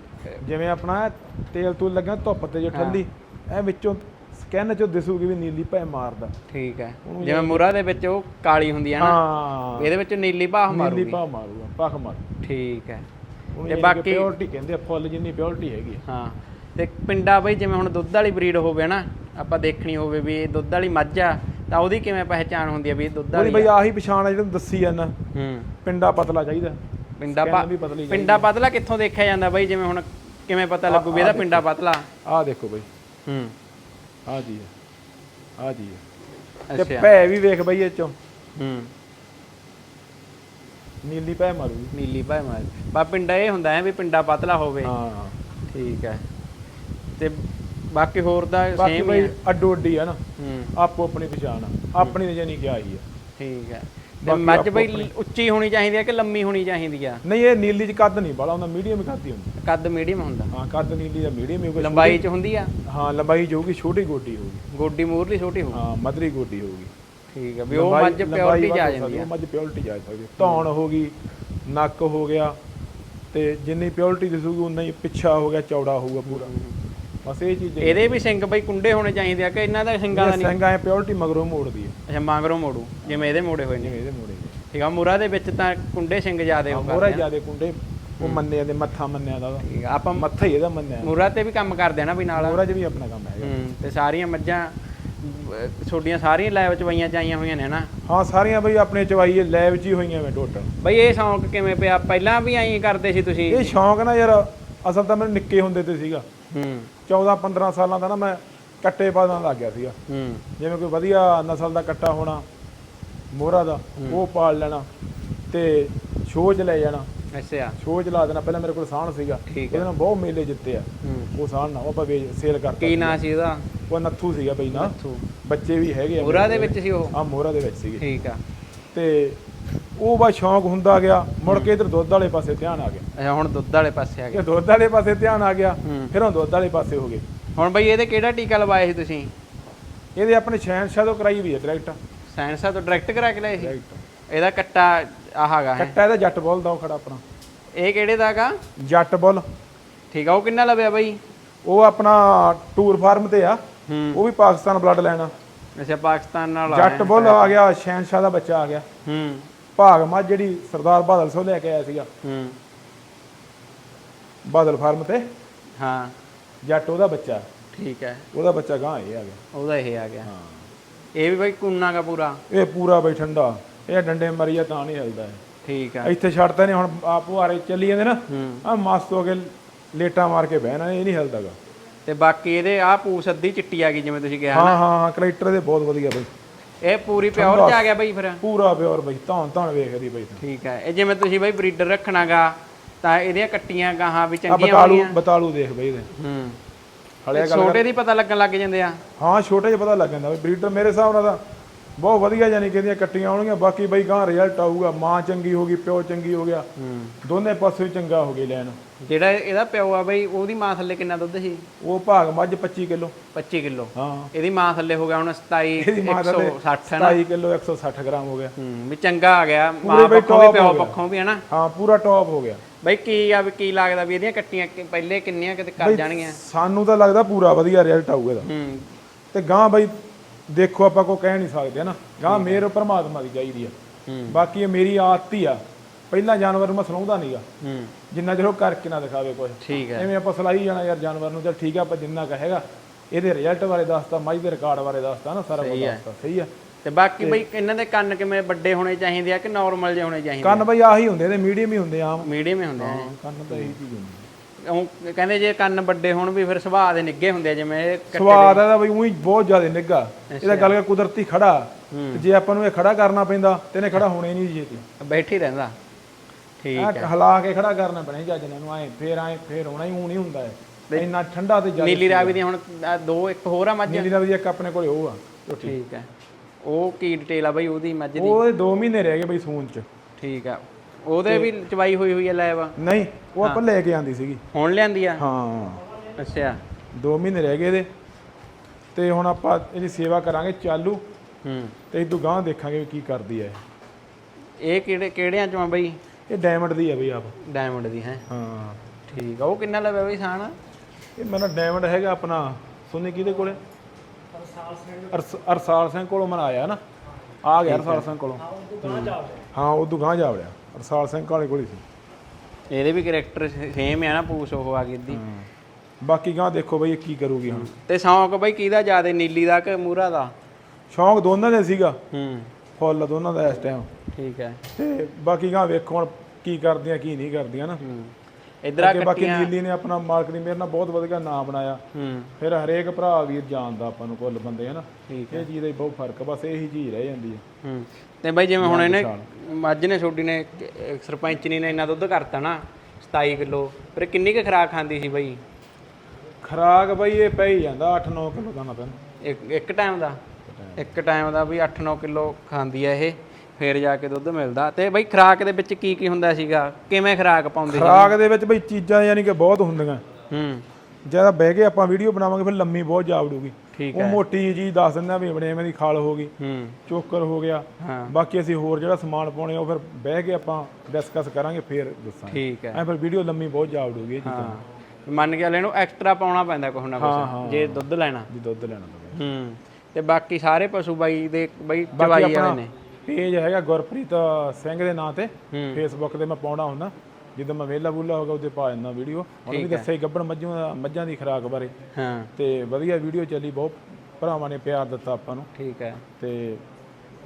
ਜਿਵੇਂ ਆਪਣਾ ਤੇਲ ਤੂਲ ਲੱਗਿਆ ਧੁੱਪ ਤੇ ਜੋ। ਠੰਡੀ ਐ ਵਿੱਚੋਂ ਸਕੈਨ ਚੋਂ ਦਿਸੂਗੀ ਵੀ ਨੀਲੀ ਭੈ ਮਾਰਦਾ। ਠੀਕ ਹੈ ਜਿਵੇਂ ਮੁਰਾ ਦੇ ਵਿੱਚ ਉਹ ਕਾਲੀ ਹੁੰਦੀ ਆ ਨਾ ਹਾਂ। ਇਹਦੇ ਵਿੱਚ ਨੀਲੀ ਭਾਹ ਨੀਲੀ ਮਾਰੂਗੀ। ਭਾ ਮਾਰੂਗਾ ਪੱਖ ਮਾਰੂ। ਠੀਕ ਹੈ ਤੇ ਬਾਕੀ ਪਿਓਰਟੀ ਕਹਿੰਦੇ ਆ ਫੁੱਲ ਜਿੰਨੀ ਪਿਓਰਟੀ ਹੈਗੀ ਆ। ਹਾਂ ਤੇ ਪਿੰਡਾ ਬਈ ਜਿਵੇਂ ਹੁਣ ਦੁੱਧ ਵਾਲੀ ਬਰੀਡ ਹੋਵੇ ਨਾ ਆਪਾਂ ਦੇਖਣੀ ਹੋਵੇ ਵੀ ਇਹ ਦੁੱਧ ਵਾਲੀ ਮੱਝ ਆ ਤਾਂ ਉਹਦੀ ਕਿਵੇਂ ਪਹਿਚਾਣ ਹੁੰਦੀ ਆ ਵੀ ਇਹ ਦੁੱਧ ਉਹਦੀ ਵਾਲੀ ਬਈ ਆ? ਆਹੀ ਪਛਾਣ ਆ ਜਿਹੜਾ ਦੱਸੀ ਜਾਂਦਾ। ਹੂੰ। ਪਿੰਡਾ ਪਤਲਾ ਚਾਹੀਦਾ। ਪਿੰਡਾ Skin ਪਾ- ਵੀ ਪਤਲੀ ਪਿੰਡਾ ਪਤਲਾ ਕਿੱਥੋਂ ਦੇਖਿਆ ਜਾਂਦਾ ਬਈ ਜਿਵੇਂ ਹੁਣ ਕਿਵੇਂ ਪਤਾ ਲੱਗੂ ਵੀ ਇਹਦਾ ਪਿੰਡਾ ਪਤਲਾ? ਆਹ ਦੇਖੋ ਬਈ। ਹੂੰ। ਆਹ ਜੀ ਆ। ਆਹ ਜੀ ਆ। ਤੇ ਅੱਛਾ। ਭੈ ਵੀ ਵੇਖ ਬਈ ਇਹ ਚੋਂ। ਹੂੰ। ਨੀਲੀ ਭੈ ਮਾਰੂਗੀ। ਨੀਲੀ ਭਾਈ ਮਾਰ ਬਾ ਪਿੰਡਾ ਇਹ ਹੁੰਦਾ ਹੈ ਵੀ ਪਿੰਡਾ ਪਤਲਾ ਹੋਵੇ। ਹਾਂ। ਠੀਕ ਹੈ ਤੇ ਬਾਕੀ ਹੋਰ ਦਾ ਬਾਕੀ ਸੇਮ ਹੀ ਬਈ ਹੈ ਅੱਡੋ ਅੱਡੀ ਆ ਨਾ। ਹੂੰ। ਆਪੋ ਆਪਣੀ ਪਛਾਣ ਆ। ਆਪਣੀ ਤਾਂ ਜਾਨੀ ਕਿ ਆਹੀ ਆ। ਠੀਕ ਹੈ ਤੇ ਬਾਕੀ ਮੱਝ ਆਪੋ ਬਈ ਆਪਣੀ। ਉੱਚੀ ਹੋਣੀ ਚਾਹੀਦੀ ਹੈ ਕਿ ਲੰਮੀ ਹੋਣੀ ਚਾਹੀਦੀ ਆ? ਨਹੀਂ ਇਹ ਨੀਲੀ ਚ ਕੱਦ ਨਹੀਂ ਬਾਲਾ ਹੁੰਦਾ ਮੀਡੀਅਮ ਕੱਦ ਹੀ ਹੁੰਦਾ। ਕੱਦ ਮੀਡੀਅਮ ਹੁੰਦਾ। ਹਾਂ ਕੱਦ ਨੀਲੀ ਦਾ ਮੀਡੀਅਮ ਹੀ ਹੋਊਗਾ ਲੰਬਾਈ ਚ ਹੁੰਦੀ ਆ? ਹਾਂ ਲੰਬਾਈ ਜੋ ਹੋਊਗੀ ਛੋਟੀ ਗੋਡੀ ਹੋਊਗੀ। ਗੋਡੀ ਮੂਰਲੀ ਛੋਟੀ ਹੋਊ ਹਾਂ ਮਧਰੀ ਗੋਡੀ ਹੋਊਗੀ। ਠੀਕ ਹੈ ਵੀ ਉਹ ਲੰਬਾਈ- ਮੱਝ ਲੰਬਾਈ ਪਿਓਰਟੀ ਚ ਆ ਹੋ ਜਾਂਦੀ ਸਕਦੀ, ਉਹ ਮੱਝ ਪਿਓਰਟੀ ਜਾ ਸਕਦੀ ਹੈ। ਧੌਣ ਹੋ ਗਈ ਨੱਕ ਹੋ ਗਿਆ ਤੇ ਜਿੰਨੀ ਪਿਓਰਟੀ ਦਿਸੂਗੀ ਉਨਾ ਹੀ ਪਿੱਛਾ ਹੋ ਗਿਆ ਚੌੜਾ ਹੋਊਗਾ ਪੂਰਾ। ਬਸ ਇਹ ਚੀਜ਼ ਇਹਦੇ ਵੀ ਸਿੰਘ ਬਈ ਕੁੰਡੇ ਹੋਣੇ ਚਾਹੀਦੇ ਆ ਕਿ ਇਹਨਾਂ ਦਾ ਸਿੰਘਾਂ ਦਾ ਨਹੀਂ? ਸਿੰਘ ਐ ਪਿਓਰਟੀ ਮਗਰੋਂ ਮੋੜਦੀ ਹੈ ਅੱਛਾ ਮੰਗਰੋਂ ਮੋੜੂ ਜਿਵੇਂ ਇਹਦੇ ਮੋੜੇ ਹੋਏ ਨੇ। ਜਿਵੇਂ ਇਹਦੇ ਮੋੜੇ ਠੀਕ ਆ ਮੁਰਾ ਦੇ ਵਿੱਚ ਤਾਂ ਕੁੰਡੇ ਸਿੰਘ ਜ਼ਿਆਦੇ ਹੋ ਮੋਰਾ ਕਰਦੇ ਆ। ਜਿਆਦੇ ਕੁੰਡੇ ਉਹ ਮੰਨਿਆ ਦੇ ਮੱਥਾ ਮੰਨਿਆ ਦਾ। ਉਹਦਾ। ਠੀਕ ਆ ਆਪਾਂ ਮੱਥਾ ਹੀ ਇਹਦਾ ਮੰਨਿਆ ਮੁਰਾ ਤੇ ਵੀ ਕੰਮ ਕਰਦੇ ਆ ਨਾ ਵੀ ਨਾਲ। ਮੋਰਾ 'ਚ ਵੀ ਆਪਣਾ ਕੰਮ ਹੈਗਾ। ਹੂੰ ਤੇ ਸਾਰੀਆਂ ਮੱਝਾਂ ਛੋਟੀਆਂ ਸਾਰੀਆਂ ਲੈਬ ਚ ਪਈਆਂ ਚਾਈਆਂ ਹੋਈਆਂ ਨੇ ਨਾ? ਹਾਂ ਸਾਰੀਆਂ ਬਈ ਆਪਣੇ ਚਵਾਈ ਲੈਬ 'ਚ ਹੀ ਹੋਈਆਂ ਵੇ ਟੋਟਲ ਬਈ ਇਹ ਸ਼ੌਂਕ ਕਿਵੇਂ ਪਿਆ? ਪਹਿਲਾਂ ਵੀ ਐਂ ਕਰਦੇ ਸੀ ਤੁਸੀਂ? ਇਹ ਸ਼ੌਂਕ ਨਾ ਯਾਰ ਅਸਲ ਤਾਂ ਮੈਨੂੰ ਨਿੱਕੇ ਹੁੰਦੇ ਤੇ ਸੀਗਾ। ਹੂੰ। 14 15 ਸਾਲਾਂ ਦਾ ਨਾ ਮੈਂ ਕੱਟੇ ਪਾਦਣ ਲੱਗ ਗਿਆ ਸੀਗਾ। ਹੂੰ। ਜਿਵੇਂ ਕੋਈ ਵਧੀਆ ਨਸਲ ਦਾ ਕੱਟਾ ਹੋਣਾ ਮੋਹਰਾ ਦਾ ਉਹ ਪਾਲ ਲੈਣਾ ਤੇ ਸ਼ੋਅ 'ਚ ਲੈ ਜਾਣਾ। ਅੱਛਾ। ਸ਼ੋਅ 'ਚ ਲਾ ਦੇਣਾ ਪਹਿਲਾਂ ਮੇਰੇ ਕੋਲ ਸਾਹਣ ਸੀਗਾ। ਠੀਕ ਉਹਦੇ ਨਾਲ ਬਹੁਤ ਮੇਲੇ ਜਿੱਤੇ ਆ। ਉਹ ਸਾਹਣ ਨਾ ਉਹ ਆਪਾਂ ਵੇਚ ਸੇਲ ਕਰਤਾ ਕੀ ਨਾਂ ਸੀ ਉਹਦਾ? ਉਹ ਨੱਥੂ ਸੀਗਾ ਬਈ ਨਾ। ਥੂ ਬੱਚੇ ਵੀ ਹੈਗੇ ਆ। ਮੁਰਾ ਦੇ ਵਿੱਚ ਸੀ ਉਹ? ਆ ਮੋਹਰਾ ਦੇ ਵਿੱਚ ਸੀਗੇ। ਠੀਕ ਆ। ਤੇ ਉਹ ਬਾ ਸ਼ੌਂਕ ਹੁੰਦਾ ਗਿਆ। ਮੁੜ ਕੇ ਇਧਰ ਦੁੱਧ ਵਾਲੇ ਪਾਸੇ ਧਿਆਨ ਆ ਗਿਆ। ਅੱਛਾ ਹੁਣ ਦੁੱਧ ਵਾਲੇ ਪਾਸੇ ਆ ਗਏ ਕਿ ਦੁੱਧ ਵਾਲੇ ਪਾਸੇ ਧਿਆਨ ਆ ਗਿਆ ਹੂੰ। ਫਿਰ ਉਹ ਦੁੱਧ ਵਾਲੇ ਪਾਸੇ ਹੋ ਗਏ। ਹੁਣ ਬਈ ਇਹਦੇ ਕਿਹੜਾ ਟੀਕਾ ਲਵਾਇਆ ਸੀ ਤੁਸੀਂ? ਇਹਦੇ ਆਪਣੇ ਸ਼ਹਿਨਸ਼ਾਹ ਤੋਂ ਕਰਾਈ ਵੀ ਹੈ ਡਾਇਰੈਕਟ ਸਾਇੰਸਾ ਤੋਂ ਡਾਇਰੈਕਟ ਕਰਾ ਕੇ ਲਏ ਸੀ? ਡਾਇਰੈਕਟ ਇਹਦਾ ਕੱਟਾ ਆਹਾਗਾ ਹੈ ਕੱਟਾ ਇਹਦਾ ਜੱਟ ਬੁੱਲ ਦਾ ਖੜਾ ਆਪਣਾ। ਇਹ ਕਿਹੜੇ ਦਾਗਾ ਜੱਟ ਬੁੱਲ। ਠੀਕ ਆ ਉਹ ਕਿੰਨਾ ਲਵਿਆ ਬਈ? ਉਹ ਆਪਣਾ ਟੂਰ ਫਾਰਮ ਤੇ ਆ। ਉਹ ਵੀ ਪਾਕਿਸਤਾਨ ਬਲੱਡ ਲੈਣਾ ਅੱਛਾ ਪਾਕਿਸਤਾਨ ਨਾਲ ਆ ਜੱਟ ਬੁੱਲ ਆ ਗਿਆ ਸ਼ਹਿਨਸ਼ਾਹ ਦਾ ਬੱਚਾ ਆ ਗਿਆ। ਹੂੰ। ਭਾਗ ਮੱਝ ਜਿਹੜੀ ਸਰਦਾਰ ਬਾਦਲ ਸੋ ਲੈ ਕੇ ਆਇਆ ਸੀਗਾ। ਹੂੰ। ਬਾਦਲ ਫਾਰਮ ਤੇ। ਹਾਂ। ਜੱਟ ਉਹਦਾ ਬੱਚਾ। ਠੀਕ ਹੈ। ਉਹਦਾ ਬੱਚਾ ਗਾਂ ਇਹ ਆ ਗਿਆ। ਉਹਦਾ ਇਹ ਆ ਗਿਆ। ਹਾਂ। ਇਹ ਵੀ ਬਈ ਕੁੰਨਾ ਦਾ ਪੂਰਾ? ਇਹ ਪੂਰਾ ਬਈ ਠੰਡਾ। ਇਹ ਡੰਡੇ ਮਰੀਆ ਤਾਂ ਨਹੀਂ ਹਿਲਦਾ। ਠੀਕ ਆ। ਇੱਥੇ ਛੱਡਦੇ ਨੇ ਹੁਣ ਆਪ ਹਾਰੇ ਚੱਲੀ ਜਾਂਦੇ ਨਾ ਆ ਮਸਤ ਹੋ ਕੇ ਲੇਟਾ ਮਾਰ ਕੇ ਬਹਿਣਾ ਇਹ ਨਹੀਂ ਹਿਲਦਾਗਾ। ਤੇ ਬਾਕੀ ਇਹਦੇ ਆ ਪੂਸ ਅੱਧੀ ਚਿੱਟੀ ਆ ਗਈ ਜਿਵੇਂ ਤੁਸੀਂ ਕਿਹਾ ਹਾਂ ਹਾਂ ਹਾਂ ਕਰੈਕਟਰ ਦੇ ਬਹੁਤ ਵਧੀਆ ਬਈ। ਇਹ ਪੂਰੀ ਪਿਓਰ ਚ ਆ ਗਿਆ ਬਈ ਫਿਰ? ਪੂਰਾ ਪਿਓਰ ਬਈ ਧੌਣ ਧੌਣ ਵੇਖਦੀ ਬਈ। ਠੀਕ ਹੈ ਇਹ ਜਿਵੇਂ ਤੁਸੀਂ ਬਈ ਬਰੀਡਰ ਰੱਖਣਾਗਾ ਤਾਂ ਇਹਦੀਆਂ ਕੱਟੀਆਂ ਗਾਹਾਂ ਵੀ ਆ ਚੰਗੀਆਂ ਬਤਾਲੂ ਬਤਾਲੂ ਦੇਖ ਬਈ ਇਹਦੇ। ਹੂੰ। ਹਲੇ ਛੋਟੇ ਦੀ ਪਤਾ ਲੱਗਣ ਲੱਗ ਜਾਂਦੇ ਆ। ਹਾਂ ਛੋਟੇ ਜਿਹਾ ਪਤਾ ਲੱਗ ਜਾਂਦਾ ਬਈ ਬਰੀਡਰ ਮੇਰੇ ਹਿਸਾਬ ਨਾਲ ਤਾਂ ਬਹੁਤ ਵਧੀਆ ਜਾਨੀ ਕਿ ਇਹਦੀਆਂ ਕੱਟੀਆਂ ਆਉਣਗੀਆਂ ਬਾਕੀ ਬਈ ਗਾਂ ਰਿਜ਼ਲਟ ਆਊਗਾ। ਮਾਂ ਚੰਗੀ ਹੋ ਗਈ ਪਿਓ ਚੰਗੀ ਹੋ ਗਿਆ। ਦੋਨੇ ਪਾਸੇ ਚੰਗਾ ਹੋ ਗਈ ਲੈਣ। ਜਿਹੜਾ ਇਹਦਾ ਪਿਓ ਆ ਬਈ ਉਹਦੀ ਮਾਂ ਥੱਲੇ ਕਿੰਨਾ ਦੁੱਧ ਸੀ? ਉਹ ਭਾਗ ਮੱਝ 25 ਕਿਲੋ। 25 ਕਿਲੋ। ਹਾਂ। ਇਹਦੀ ਮਾਂ ਥੱਲੇ ਹੋ ਗਿਆ ਹੁਣ 27 ਇਹਦੀ ਮਾਂ ਦਾ 160 ਹੈ ਨਾ? 27 ਕਿਲੋ 160 ਗ੍ਰਾਮ ਹੋ ਗਿਆ। ਹੂੰ ਵੀ ਚੰਗਾ ਆ ਗਿਆ। ਮਾਂ ਪੱਖੋਂ ਵੀ ਪਿਓ। ਪੱਖੋਂ ਵੀ ਹੈ ਨਾ? ਹਾਂ ਪੂਰਾ ਟੌਪ ਹੋ ਗਿਆ। ਬਈ ਕੀ ਆ ਵੀ ਕੀ ਲੱਗਦਾ ਵੀ ਇਹਦੀਆਂ ਕੱਟੀਆਂ ਪਹਿਲੇ ਕਿੰਨੀਆਂ ਕਿਤੇ ਕਰ ਜਾਣਗੀਆਂ? ਸਾਨੂੰ ਤਾਂ ਲੱਗਦਾ ਪੂਰਾ ਵਧੀਆ ਰਿਜ਼ਲਟ ਆਊਗਾ ਇਹਦਾ। ਹੂੰ। ਤੇ ਗਾਂ ਬਈ ਦੇਖੋ ਆਪਾਂ ਕੋ ਕਹਿ ਨਹੀਂ ਸਕਦੇ ਨਾ ਗਾਂ ਮੇਰ ਪਰਮਾਤਮਾ ਦੀ ਚਾਹੀਦੀ ਆ। ਬਾਕੀ ਇਹ ਮੇਰੀ ਆਦਤ ਹੀ ਆ। ਪਹਿਲਾਂ ਜਾਨਵਰ ਨੂੰ ਮੈਂ ਸਲਾਉਂਦਾ ਨਹੀਂਗਾ ਜਿੰਨਾ ਚਿਰ ਉਹ ਕਰਕੇ ਨਾ ਦਿਖਾਵੇ ਕੁਝ ਠੀਕ ਹੈ। ਐਵੇਂ ਆਪਾਂ ਸਲਾਈ ਜਾਣਾ ਯਾਰ ਜਾਨਵਰ ਨੂੰ ਚਲ ਠੀਕ ਆ ਆਪਾਂ ਜਿੰਨਾ ਕਹੇਗਾ ਇਹਦੇ ਰਿਜ਼ਲਟ ਬਾਰੇ ਦੱਸਤਾ ਮੱਝ ਦੇ ਰਿਕਾਰਡ ਬਾਰੇ ਦੱਸਤਾ ਨਾ ਸਾਰਾ ਕੁਝ। ਦੱਸਤਾ ਸਹੀ ਆ। ਤੇ ਬਾਕੀ ਬਈ ਇਹਨਾਂ ਦੇ ਕੰਨ ਕਿਵੇਂ ਵੱਡੇ ਹੋਣੇ ਚਾਹੀਦੇ ਆ ਕਿ ਨਾਰਮਲ ਜਿਹੇ ਹੋਣੇ ਚਾਹੀਦੇ ਕੰਨ ਬਈ ਆਹੀ ਹੁੰਦੇ ਨੇ ਮੀਡੀਅਮ ਹੀ ਹੁੰਦੇ ਆ ਆਮ। ਮੀਡੀਅਮ ਹੀ ਹੁੰਦੇ ਆ। ਕੰਨ ਤਾਂ ਇਹੀ ਚੀਜ਼ ਹੁੰਦੀ ਉਹ ਕਹਿੰਦੇ ਜੇ ਕੰਨ ਵੱਡੇ ਹੋਣ ਵੀ ਫਿਰ ਸੁਭਾਅ ਦੇ ਨਿੱਗੇ ਹੁੰਦੇ ਆ ਜਿਵੇਂ ਇਹ ਕੱਟੇ ਸਵਾਦ ਇਹਦਾ ਬਈ ਉਹੀ ਬਹੁਤ ਜ਼ਿਆਦਾ ਨਿੱਘਾ। ਇਹਦਾ ਗੱਲ ਕਰ ਕੁਦਰਤੀ ਖੜਾ। ਤੇ ਜੇ ਆਪਾਂ ਨੂੰ ਇਹ ਖੜਾ ਕਰਨਾ ਪੈਂਦਾ ਤੇ ਇਹਨੇ ਖੜਾ ਹੋਣਾ ਹੀ ਨਹੀਂ ਛੇਤੀ। ਬੈਠੇ ਹੀ ਰਹਿੰਦਾ। ਠੀਕ ਆਹ ਹਿਲਾ ਕੇ ਖੜਾ ਕਰਨਾ ਪੈਣਾ ਜੱਜ ਨੂੰ ਐ ਫੇਰ ਐ ਫੇਰ ਹੋਣਾ ਹੀ ਹੁਣ ਹੀ ਹੁੰਦਾ ਹੈ ਇੰਨਾ ਠੰਡਾ ਤੇ ਜ਼ਿਆਦਾ ਨੀਲੀ ਰਾਵੀ ਦੀ ਹੁਣ ਆਹ ਦੋ ਇੱਕ ਹੋਰ ਆ ਮੱਝ। ਨੀਲੀ ਦਾ ਵੀ ਇੱਕ ਆਪਣੇ ਕੋਲੇ ਉਹ ਆ ਠੀਕ ਹੈ। ਉਹ ਕੀ ਡਿਟੇਲ ਆ ਬਈ ਉਹਦੀ ਮੱਝ ਦੀ? ਉਹਦੇ 2 ਮਹੀਨੇ ਰਹਿ ਗਏ ਬਈ ਸੂਨ ਚ। ਠੀਕ ਆ। ਉਹਦੇ ਵੀ ਚਵਾਈ ਹੋਈ ਹੋਈ ਆ ਲੈਬ। ਨਹੀਂ ਉਹ ਆਪਾਂ ਲੈ ਕੇ ਆਂਦੀ ਸੀਗੀ। ਹੁਣ ਲਿਆਂਦੀ ਆ? ਹਾਂ। ਅੱਛਾ। 2 ਮਹੀਨੇ ਰਹਿ ਗਏ ਇਹਦੇ। ਤੇ ਹੁਣ ਆਪਾਂ ਇਹਦੀ ਸੇਵਾ ਕਰਾਂਗੇ ਚਾਲੂ। ਹੂੰ। ਤੇ ਇਦੋਂ ਗਾਂ ਦੇਖਾਂਗੇ ਵੀ ਕੀ ਕਰਦੀ ਹੈ ਇਹ। ਕਿਹੜੇ ਕਿਹੜਿਆਂ ਚੋਂ ਆ ਬਈ? ਇਹ ਡਾਇਮੰਡ ਦੀ ਹੈ ਬਈ ਆਪ। ਡਾਇਮੰਡ ਦੀ ਹੈ। ਹਾਂ। ਠੀਕ ਆ ਉਹ ਕਿੰਨਾ ਲਵੇ ਬਈ ਸਾਨ ਇਹ ਮੇਰਾ ਡਾਇਮੰਡ ਹੈਗਾ ਆਪਣਾ ਸੋਨੀ ਕਿਹਦੇ ਕੋਲੇ? ਅਰਸਾਲ ਸਿੰਘ ਅਰਸਾਲ ਸਿੰਘ ਕੋਲੋਂ ਮੈਂ ਆਇਆ ਨਾ। ਆ ਗਿਆ ਅਰਸਾਲ ਸਿੰਘ ਕੋਲੋਂ। ਹਾਂ ਉਹ ਦੁਕਾਨ ਜਾ ਵੜਿਆ। ਅਰਸਾਲ ਸਿੰਘ ਕਾਲੇ ਕੋਲ ਹੀ ਸੀ। ਇਹਦੇ ਵੀ ਕੈਰੈਕਟਰ ਸੇਮ ਆ ਨਾ ਪੂਛ ਉਹ ਆ ਗਈ ਇਹਦੀ ਬਾਕੀ ਗਾਂ ਦੇਖੋ ਬਈ ਇਹ ਕੀ ਕਰੂਗੀ ਹੁਣ। ਤੇ ਸ਼ੌਂਕ ਬਈ ਕਿਹਦਾ ਜ਼ਿਆਦਾ ਨੀਲੀ ਦਾ ਕਿ ਮੂਰਾ ਦਾ? ਸ਼ੌਂਕ ਦੋਨਾਂ ਦੇ ਸੀਗਾ। ਹੂੰ। ਫੁੱਲ ਦੋਨਾਂ ਦਾ ਇਸ ਟਾਈਮ ਠੀਕ ਹੈ। ਤੇ ਬਾਕੀ ਗਾਂ ਵੇਖੋ ਹੁਣ ਕੀ ਕਰਦੀਆਂ ਕੀ ਨਹੀਂ ਕਰਦੀਆਂ ਨਾ। ਹੂੰ। ਇਧਰ ਆ ਬਾਕੀ ਨੀਲੀ ਨੇ ਆਪਣਾ ਮਾਲਕ ਦੀ ਮੇਰੇ ਨਾਲ ਬਹੁਤ ਵਧੀਆ ਨਾਮ ਬਣਾਇਆ। ਹੂੰ। ਫਿਰ ਹਰੇਕ ਭਰਾ ਵੀਰ ਜਾਣਦਾ ਆਪਾਂ ਨੂੰ ਕੁੱਲ ਬੰਦੇ ਹਨਾ? ਇਹ ਚੀਜ਼ ਦਾ ਹੀ ਬਹੁਤ ਫ਼ਰਕ ਬਸ ਇਹੀ ਚੀਜ਼ ਰਹਿ ਜਾਂਦੀ ਹੈ ਹੂੰ। ਤੇ ਬਾਈ ਜਿਵੇਂ ਹੁਣ ਇਹਨੇ। ਮੱਝ ਨੇ ਛੋਡੀ ਨੇ ਅਹ ਸਰਪੰਚਨੀ ਨੇ ਇੰਨਾ ਦੁੱਧ ਕਰਤਾ ਨਾ 27 ਕਿਲੋ ਫਿਰ ਕਿੰਨੀ ਕੁ ਖਰਾਕ ਖਾਂਦੀ ਸੀ ਬਾਈ? ਖਰਾਕ ਬਈ ਇਹ ਪੈ ਹੀ ਜਾਂਦਾ 8-9 ਕਿਲੋ ਦਾ ਨਾ ਇੱਕ ਇੱਕ ਟਾਈਮ ਦਾ? ਇੱਕ ਟਾਈਮ ਦਾ ਵੀ 8-9 ਕਿਲੋ ਖਾਂਦੀ ਆ ਇਹ। ਫਿਰ ਜਾ ਕੇ ਦੁੱਧ ਮਿਲਦਾ। ਤੇ ਬਾਈ ਖਰਾਕ ਦੇ ਵਿੱਚ ਕੀ ਕੀ ਹੁੰਦਾ ਸੀਗਾ? ਕਿਵੇਂ ਖਰਾਕ ਪਾਉਂਦੇ ਸੀ? ਖਰਾਕ ਦੇ ਵਿੱਚ ਬਈ ਚੀਜ਼ਾਂ ਯਾਨੀ ਕਿ ਬਹੁਤ ਹੁੰਦੀਆਂ। ਹੂੰ। ਜ਼ਿਆਦਾ ਬਹਿ ਕੇ ਆਪਾਂ ਵੀਡੀਓ ਬਣਾਵਾਂਗੇ ਫਿਰ ਲੰਮੀ ਬਹੁਤ ਜਾਵੜੂਗੀ। ਠੀਕ ਉਹ ਮੋਟੀ ਚੀਜ਼ ਦੱਸ ਦਿੰਦਾ ਵੀ ਬੜੇ ਐਵੇਂ ਦੀ ਖਾਲ ਹੋ ਗਈ। ਹੂੰ। ਚੋਕਰ ਹੋ ਗਿਆ। ਹਾਂ। ਬਾਕੀ ਅਸੀਂ ਹੋਰ ਜਿਹੜਾ ਸਮਾਨ ਪਾਉਣੇ ਉਹ ਫਿਰ ਬਹਿ ਕੇ ਆਪਾਂ ਡਿਸਕਸ ਕਰਾਂਗੇ ਫਿਰ ਦੱਸਾਂਗੇ। ਠੀਕ ਹੈ। ਐ ਫਿਰ ਵੀਡੀਓ ਲੰਮੀ ਬਹੁਤ ਜਾਵੜੂਗੀ ਇਹ ਚੀਜ਼ਾਂ ਮੰਨ ਕੇ ਲੈਣੋ ਐਕਸਟਰਾ ਪਾਉਣਾ ਪੈਂਦਾ ਕੁਛ ਨਾ ਕੁਛ ਜੇ ਦੁੱਧ ਲੈਣਾ। ਦੀ ਦੁੱਧ ਲੈਣਾ ਹੂੰ। ਤੇ ਬਾਕੀ ਸਾਰੇ ਪਸ਼ੂ ਬਾਈ ਦੇ ਬਾਈ ਚਵਾਈ ਵਾਲੇ ਆਪਣਾ ਨੇ। ਪੇਜ ਹੈਗਾ ਗੁਰਪ੍ਰੀਤ ਸਿੰਘ ਦੇ ਨਾਂ ਤੇ। ਫੇਸਬੁੱਕ ਤੇ ਮੈਂ ਪਾਉਣਾ ਹੁੰਦਾ। ਜਦੋਂ ਮੈਂ ਵਿਹਲਾ ਬੁੱਲਾ ਹੋਗਾ ਉਹਦੇ ਪਾ ਦਿੰਦਾ ਵੀਡੀਓ। ਉਹਨੇ ਵੀ ਦੱਸਿਆ ਸੀ ਗੱਬਣ ਮੱਝਾਂ ਦਾ ਮੱਝਾਂ ਦੀ ਖੁਰਾਕ ਬਾਰੇ। ਹਾਂ। ਤੇ ਵਧੀਆ ਵੀਡੀਓ ਚੱਲੀ ਬਹੁਤ ਭਰਾਵਾਂ ਨੇ ਪਿਆਰ ਦਿੱਤਾ ਆਪਾਂ ਨੂੰ। ਠੀਕ ਹੈ। ਤੇ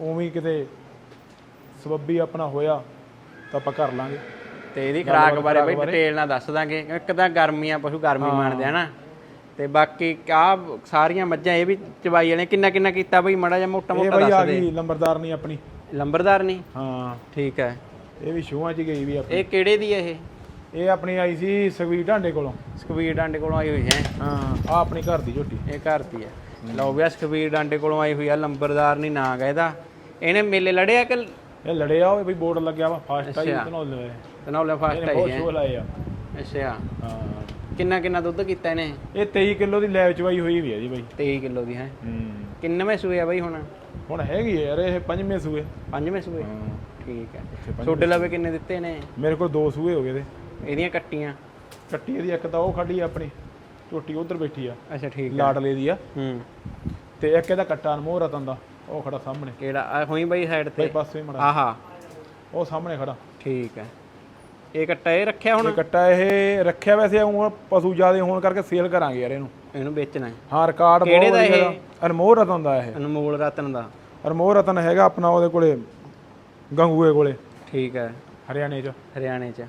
ਉਵੇਂ ਕਿਤੇ ਸਬੱਬੀ ਆਪਣਾ ਹੋਇਆ ਤਾਂ ਆਪਾਂ ਕਰ ਲਾਂਗੇ। ਤੇ ਇਹਦੀ ਖਰਾਕ ਬਾਰੇ ਬਈ ਡਿਟੇਲ ਨਾਲ ਦੱਸ ਦਾਂਗੇ। ਇੱਕ ਤਾਂ ਗਰਮੀਆਂ ਪਸ਼ੂ ਗਰਮੀ ਮੰਨਦੇ ਆ ਨਾ। ਤੇ ਬਾਕੀ ਆ ਸਾਰੀਆਂ ਮੱਝਾਂ ਇਹ ਵੀ ਚਵਾਈ ਵਾਲੇ ਕਿੰਨਾ ਕਿੰਨਾ ਕੀਤਾ ਬਈ? ਮੜਾ ਜਿਹਾ ਮੋਟਾ ਇਹ ਮੋਟਾ ਬਈ ਆ ਦੱਸ ਦੇ। ਗਈ ਲੰਬਰਦਾਰ ਨਹੀਂ ਆਪਣੀ। ਲੰਬਰਦਾਰ ਨਹੀਂ? ਹਾਂ। ਠੀਕ ਹੈ। ਇਹ ਵੀ ਸ਼ੋਆਂ 'ਚ ਗਈ ਵੀ ਆਪਣੀ। ਇਹ ਕਿਹੜੇ ਦੀ ਹੈ ਇਹ? ਇਹ ਆਪਣੀ ਆਈ ਸੀ ਸਵੀਰ ਢਾਂਡੇ ਕੋਲੋਂ। ਸਕਵੀਰ ਡਾਂਡੇ ਕੋਲੋਂ ਆਈ ਹੋਈ ਹੈ। ਹਾਂ ਆ ਆਪਣੀ ਘਰ ਦੀ ਝੋਟੀ। ਇਹ ਘਰ ਦੀ ਹੈ। ਲਓ ਵੀ ਸਕਵੀਰ ਡਾਂਡੇ ਕੋਲੋਂ ਆਈ ਹੋਈ ਆ ਲੰਬਰਦਾਰ ਨਹੀਂ ਨਾਂ ਗਾ ਇਹਦਾ। ਇਹਨੇ ਮੇਲੇ ਲੜਿਆ ਕਿ ਇਹ ਲੜਿਆ ਹੋਏ ਬਈ ਬੋਰਡ ਲੱਗਿਆ ਵਾ ਫਾਸਟ ਆਈ ਅੱਛਾ। ਤਨੋਲੇ ਹੋਏ ਤਨੌਲੇ ਫਾਸਟ ਇਹਨੇ ਆਈ ਬਹੁਤ ਹੈ। ਸ਼ੋਅ ਲਾਏ ਆ। ਅੱਛਾ। ਹਾਂ। ਕਿੰਨਾ ਕਿੰਨਾ ਦੁੱਧ ਕੀਤਾ ਇਹਨੇ? ਇਹ 23 ਕਿਲੋ ਦੀ ਲੈਬ ਚਵਾਈ ਹੋਈ ਵੀ ਆ ਜੀ ਬਈ। 23 ਕਿਲੋ ਦੀ ਹੈ। ਹੂੰ। ਕਿੰਨਵੇਂ ਸੂਏ ਆ ਬਈ ਹੁਣ? ਹੁਣ ਹੈਗੀ ਆ ਯਾਰ ਇਹ ਪੰਜਵੇਂ ਸੂਏ। ਪੰਜਵੇਂ ਸੂਏ? ਠੀਕ ਹੈ ਛੋਟੇ ਲਵੇ ਕਿੰਨੇ ਦਿੱਤੇ ਨੇ? ਮੇਰੇ ਕੋਲ ਦੋ ਸੂਏ ਹੋ ਗਏ ਤੇ। ਇਹਦੀਆਂ ਕੱਟੀਆਂ। ਕੱਟੀ ਇਹਦੀ ਇੱਕ ਤਾਂ ਉਹ ਖੜੀ ਆ ਆਪਣੀ ਝੋਟੀ ਉਧਰ ਬੈਠੀ ਆ। ਅੱਛਾ ਠੀਕ ਹੈ ਲਾਡਲੇ ਦੀ ਆ। ਹੂੰ। ਤੇ ਇੱਕ ਇਹਦਾ ਕੱਟਾ ਅਨਮੋਲ ਰਤਨ ਦਾ ਉਹ ਖੜਾ ਸਾਹਮਣੇ। ਕਿਹੜਾ? ਹੋਈ ਬਈ ਸਾਈਡ ਤੇ। ਪਾਸੇ ਮੜਾ। ਆਹਾ। ਉਹ ਸਾਹਮਣੇ ਖੜਾ। ਠੀਕ ਹੈ ਇਹ ਕੱਟਾ ਇਹ ਰੱਖਿਆ ਇਹ ਹੁਣ? ਕੱਟਾ ਇਹ ਰੱਖਿਆ ਵੈਸੇ ਹੁਣ ਪਸ਼ੂ ਜ਼ਿਆਦੇ ਹੋਣ ਕਰਕੇ ਸੇਲ ਕਰਾਂਗੇ ਯਾਰ ਇਹਨੂੰ। ਇਹਨੂੰ ਵੇਚਣਾ ਹੈ। ਹਾਂ ਰਿਕਾਰਡ ਬਹੁਤ ਕਿਹੜੇ ਦਾ ਵਧੀਆ ਇਹ? ਦਾ। ਅਨਮੋਲ ਰਤਨ ਦਾ ਇਹ। ਅਨਮੋਲ ਰਤਨ ਦਾ। ਅਨਮੋਲ ਰਤਨ ਹੈਗਾ ਆਪਣਾ ਉਹਦੇ ਕੋਲੇ ਗੰਗੂਏ ਕੋਲੇ। ਠੀਕ ਹੈ। ਹਰਿਆਣੇ 'ਚ। ਹਰਿਆਣੇ ਚ।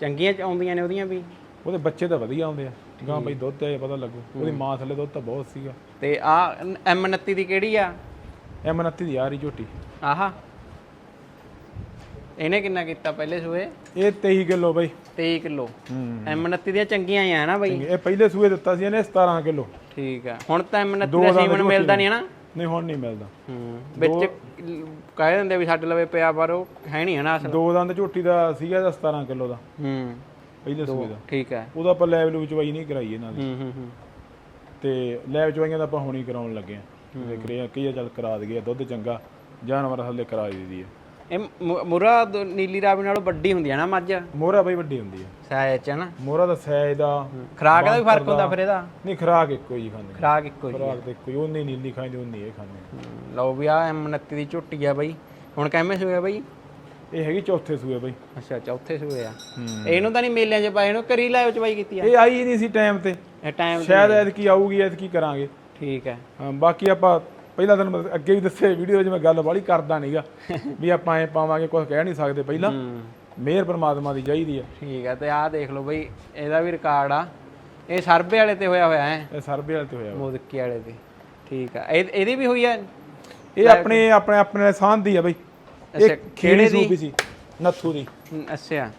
ਚੰਗੀਆਂ ਚ ਆਉਂਦੀਆਂ ਨੇ ਉਹਦੀਆਂ ਵੀ? ਉਹਦੇ ਬੱਚੇ ਤਾਂ ਵਧੀਆ ਆਉਂਦੇ ਆ। ਗਾਂ ਬਈ ਦੁੱਧ ਤੇ ਪਤਾ ਲੱਗੂ। ਉਹਦੀ ਮਾਂ ਥੱਲੇ ਦੁੱਧ ਤਾਂ ਬਹੁਤ ਸੀਗਾ। ਤੇ ਆ M29 ਦੀ ਕਿਹੜੀ ਆ? ਐਮ 29 ਦੀ ਯਾਰੀ ਝੋਟੀ। ਆਹਾ। ਇਹਨੇ ਕਿੰਨਾ ਕੀਤਾ ਪਹਿਲੇ ਸੂਏ? ਇਹ 23 ਕਿਲੋ ਬਈ। 23 ਕਿਲੋ। ਹੂੰ। M29 ਦੀਆਂ ਚੰਗੀਆਂ ਆ ਨਾ ਬਈ? ਇਹ ਪਹਿਲੇ ਸੂਏ ਦਿੱਤਾ ਸੀ ਇਹਨੇ 17 ਕਿਲੋ। ਠੀਕ ਆ। ਹੁਣ ਤਾਂ M29 ਦੋ ਦਾ ਸੀਮਨ ਮਿਲਦਾ। ਨਹੀਂ ਨਾ ਨਹੀਂ ਹੁਣ ਨਹੀਂ ਮਿਲਦਾ। ਹੂੰ। ਵਿੱਚ ਕਹਿ ਦਿੰਦੇ ਵੀ ਸਾਡੇ ਲਵੇ ਪਿਆ ਪਰ ਉਹ ਹੈ ਨਹੀਂ ਹਨਾ ਅਸਲ। ਦੋ ਦੰਦ ਝੋਟੀ ਦਾ ਸੀਗਾ ਇਹਦਾ 17 ਕਿਲੋ ਦਾ। ਹੂੰ। ਪਹਿਲੇ ਸੂਏ ਦਾ। ਠੀਕ ਹੈ ਉਹਦਾ ਆਪਾਂ ਲੈਵ ਲੂ ਚਵਾਈ ਨਹੀਂ ਕਰਾਈ ਇਹਨਾਂ ਦੀ। ਹੂੰ ਹੂੰ ਹੂੰ। ਤੇ ਲੈਵ ਚਵਾਈਆਂ ਤਾਂ ਆਪਾਂ ਹੁਣੀ ਕਰਾਉਣ ਲੱਗੇ ਆ। ਦੇਖ ਰਹੇ ਆ ਕਈ ਚੱਲ ਕਰਾ ਦਈਏ ਦੁੱਧ ਚੰਗਾ। ਜਾਨਵਰ ਹੱਲੇ ਕਰਾ ਦਈਦੀ ਆ। ਇਹ ਮੁਰਾ ਨੀਲੀ ਰਾਵੀ ਨਾਲੋਂ ਵੱਡੀ ਹੁੰਦੀ ਆ ਨਾ ਮੱਝ? ਮੋਹਰਾ ਬਈ ਵੱਡੀ ਹੁੰਦੀ ਆ। ਸਾਇਜ਼ ਚ ਨਾ। ਮੋਹਰਾ ਦਾ ਸਾਈਜ਼ ਦਾ ਖਰਾਕ ਦਾ ਵੀ ਫ਼ਰਕ ਹੁੰਦਾ ਫਿਰ ਇਹਦਾ? ਨਹੀਂ ਖਰਾਕ ਇੱਕੋ ਹੀ ਖਾਂਦੇ ਨੇ। ਖਰਾਕ ਇੱਕੋ ਜਿਹੀ ਖਰਾਕ ਤੇ ਹੀ ਉਹਨੇ ਨੀਲੀ ਖਾਂਦੇ ਉਹਨੇ ਇਹ ਖਾਂਦੇ ਹੂੰ, ਲਓ ਵੀ ਆ M29 ਦੀ ਝੋਟੀ ਆ ਬਈ। ਹੁਣ ਕਿਵੇਂ ਸੂਏ ਬਈ? ਇਹ ਹੈਗੀ ਚੌਥੇ ਸੂਏ ਬਈ। ਅੱਛਾ ਚੌਥੇ ਸੂਏ ਆ। ਹੂੰ। ਇਹਨੂੰ ਤਾਂ ਨਹੀਂ ਮੇਲਿਆਂ 'ਚ ਪਾਏ ਇਹਨੂੰ ਕਰੀ ਲਾਇਓ ਚਵਾਈ ਕੀਤੀ ਆ। ਇਹ ਆਈ ਨਹੀਂ ਸੀ ਟਾਈਮ ਤੇ। ਇਹ ਟਾਈਮ ਸ਼ਾਇਦ ਐਤਕੀ ਆਊਗੀ ਐਤਕੀ ਕਰਾਂਗੇ। ਠੀਕ ਹੈ। ਹਾਂ, ਬਾਕੀ ਆਪਾਂ ਪਹਿਲਾਂ ਤੁਹਾਨੂੰ ਮੈਂ ਅੱਗੇ ਵੀ ਦੱਸਿਆ ਵੀਡੀਓ 'ਚ ਮੈਂ ਗੱਲ ਬਾਹਲੀ ਕਰਦਾ ਨਹੀਂਗਾ ਵੀ ਆਪਾਂ ਐ ਪਾਵਾਂਗੇ ਕੁਝ ਕਹਿ ਨਹੀਂ ਸਕਦੇ ਪਹਿਲਾਂ। ਮਿਹਰ ਪਰਮਾਤਮਾ ਦੀ ਚਾਹੀਦੀ ਆ। ਠੀਕ ਹੈ ਤੇ ਆਹ ਦੇਖ ਲਓ ਬਈ ਇਹਦਾ ਵੀ ਰਿਕਾਰਡ ਆ। ਇਹ ਸਰਬੇ ਵਾਲੇ ਤੇ ਹੋਇਆ ਹੋਇਆ ਹੈ ਇਹ ਸਰਬੇ ਵਾਲੇ ਤੇ ਹੋਇਆ। ਮੋਦਕੀ ਵਾਲੇ ਤੇ। ਠੀਕ ਆ। ਇਹ- ਇਹਦੀ ਵੀ ਹੋਈ ਆ? ਇਹ ਆਪਣੇ ਆਪਣੇ ਆਪਣੇ ਸਾਨ ਦੀ ਆ ਬਈ। ਇਹ ਕਿਹੜੇ ਦੀ? ਸੂਪੀ ਸੀ ਨੱਥੂ ਦੀ। ਅੱਛਾ।